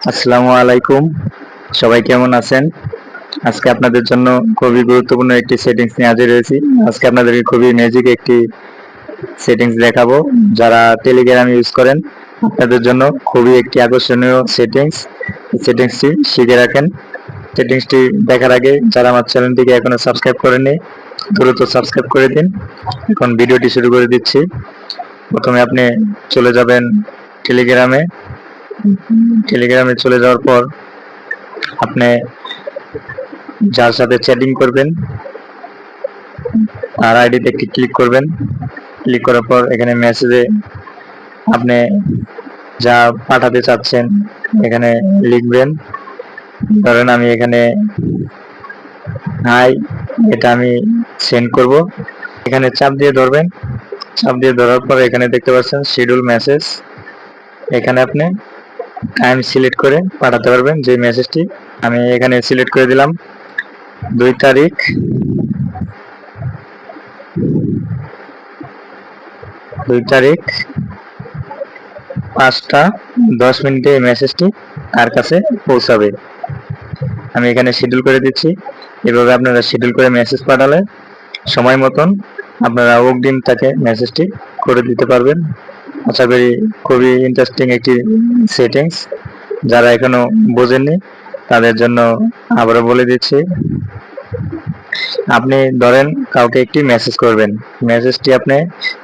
আসসালামু আলাইকুম। সবাই কেমন আছেন? আজকে আপনাদের জন্য খুবই গুরুত্বপূর্ণ একটি সেটিংস নিয়ে হাজির হয়েছি। আজকে আপনাদেরকে খুবই ম্যাজিক একটি সেটিংস দেখাবো। যারা টেলিগ্রাম ইউজ করেন, আপনাদের জন্য খুবই একটি আকর্ষণীয় সেটিংস সেটিংসটি শিখে রাখেন। সেটিংসটি দেখার আগে যারা আমার চ্যানেলটিকে এখনও সাবস্ক্রাইব করেনি দ্রুত সাবস্ক্রাইব করে দিন। এখন ভিডিওটি শুরু করে দিচ্ছি। প্রথমে আপনি চলে যাবেন টেলিগ্রামে টেলিগ্রামে চলে যাওয়ার পর আপনি যার সাথে চ্যাটিং করবেন, তার আইডিতে একটি ক্লিক করবেন। ক্লিক করার পর এখানে মেসেজে আপনি যা পাঠাতে চাচ্ছেন এখানে লিখবেন। ধরেন আমি এখানে হাই এটা আমি সেন্ড করব। এখানে চাপ দিয়ে ধরবেন। চাপ দিয়ে ধরার পর এখানে দেখতে পাচ্ছেন শিডিউল মেসেজ এখানে আপনি টাইম সিলেক্ট করে পাঠাতে পারবেন যে মেসেজটি আমি এখানে সিলেক্ট করে দিলাম। দুই তারিখ। দুই তারিখ। পাঁচটা, দশ মিনিটে এই মেসেজটি তার কাছে পৌঁছাবে? আমি এখানে শিডিউল করে দিচ্ছি। এভাবে আপনারা শিডিউল করে মেসেজ পাঠালে সময় মতন আপনারা অগ্রিম তাকে মেসেজটি করে দিতে পারবেন। আশা করি খুবই ইন্টারেস্টিং একটি সেটিংস যারা এখনও বোঝেননি, তাদের জন্য আবারও বলে দিচ্ছি, আপনি ধরেন কাউকে একটি মেসেজ করবেন। মেসেজটি আপনি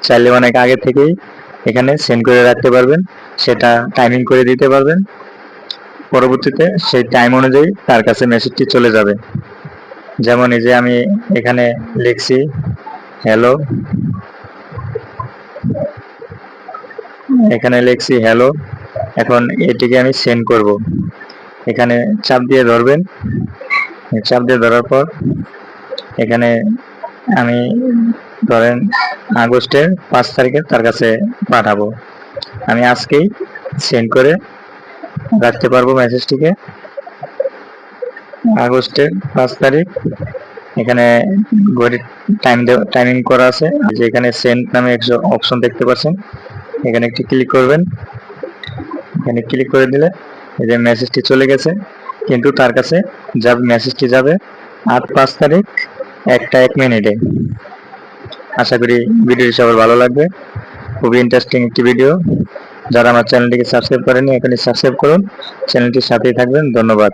চাইলে অনেক আগে থেকেই এখানে সেন্ড করে রাখতে পারবেন, সেটা টাইমিং করে দিতে পারবেন। পরবর্তীতে সেই টাইম অনুযায়ী তার কাছে মেসেজটি চলে যাবে। যেমন এই যে আমি এখানে লিখছি হ্যালো এখানে লিখছি হ্যালো এখন এটিকে আমি সেন্ড করব। এখানে চাপ দিয়ে ধরবেন। চাপ দিয়ে ধরার পর এখানে আমি ধরেন আগস্টের পাঁচ তারিখে তার কাছে পাঠাবো। আমি আজকেই সেন্ড করে রাখতে পারব মেসেজটিকে আগস্টের পাঁচ তারিখ এখানে ঘড়ির টাইম টাইমিং করা আছে। যে এখানে সেন্ড নামে একশো অপশন দেখতে পাচ্ছেন। এখানে একটি ক্লিক করবেন। এখানে ক্লিক করে দিলে এই যে মেসেজটি চলে গেছে। কিন্তু তার কাছে যাবে মেসেজটি যাবে আট পাঁচ তারিখ, একটা এক মিনিটে আশা করি ভিডিওটি সবার ভালো লাগবে। খুবই ইন্টারেস্টিং একটি ভিডিও যারা আমার চ্যানেলটিকে সাবস্ক্রাইব করেনি এখানে সাবস্ক্রাইব করুন। চ্যানেলটির সাথেই থাকবেন। ধন্যবাদ।